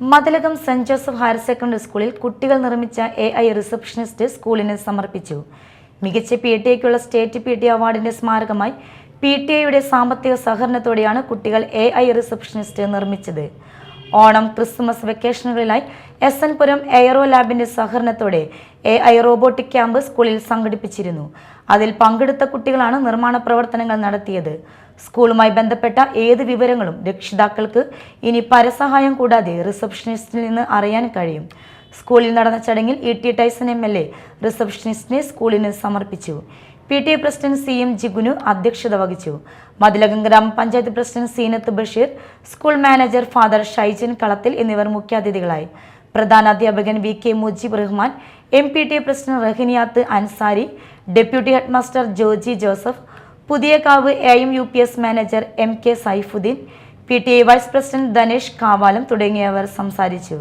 Mathilakam Saint Joseph higher secondary സ്കൂളിൽ കുട്ടികൾ നിർമ്മിച്ച എ ഐ റിസപ്ഷനിസ്റ്റ് സ്കൂളിന് സമർപ്പിച്ചു. മികച്ച പി ടി എക്കുള്ള സ്റ്റേറ്റ് പി ടി അവാർഡിന്റെ സ്മാരകമായി പി ടി ഐയുടെ സാമ്പത്തിക സഹകരണത്തോടെയാണ് കുട്ടികൾ എ ഐ റിസപ്ഷനിസ്റ്റ് നിർമ്മിച്ചത്. ഓണം ക്രിസ്മസ് വെക്കേഷനുകളിലായി എസ് എൻ പുരം എയറോ ലാബിന്റെ സഹകരണത്തോടെ എ ഐ റോബോട്ടിക് ക്യാമ്പ് സ്കൂളിൽ സംഘടിപ്പിച്ചിരുന്നു. അതിൽ പങ്കെടുത്ത കുട്ടികളാണ് നിർമ്മാണ പ്രവർത്തനങ്ങൾ നടത്തിയത്. സ്കൂളുമായി ബന്ധപ്പെട്ട ഏത് വിവരങ്ങളും രക്ഷിതാക്കൾക്ക് ഇനി പരസഹായം കൂടാതെ റിസപ്ഷനിസ്റ്റിൽ നിന്ന് അറിയാൻ കഴിയും. സ്കൂളിൽ നടന്ന ചടങ്ങിൽ E T Tyson M L A റിസപ്ഷനിസ്റ്റിനെ സ്കൂളിന് സമർപ്പിച്ചു. P T A president C M Jigunu അധ്യക്ഷത വഹിച്ചു. Mathilakam grama panchayat president Seenath Basheer school manager father Shaijan Kalathil എന്നിവർ മുഖ്യാതിഥികളായി. പ്രധാന അധ്യാപകൻ V K Mujeeb Rahman M P T A president Rahiniyath Ansari deputy headmaster Joji Joseph Puthiyakavu A M U P S manager M K Saifuddin P T A vice president Dhanesh Kavalam തുടങ്ങിയവർ സംസാരിച്ചു.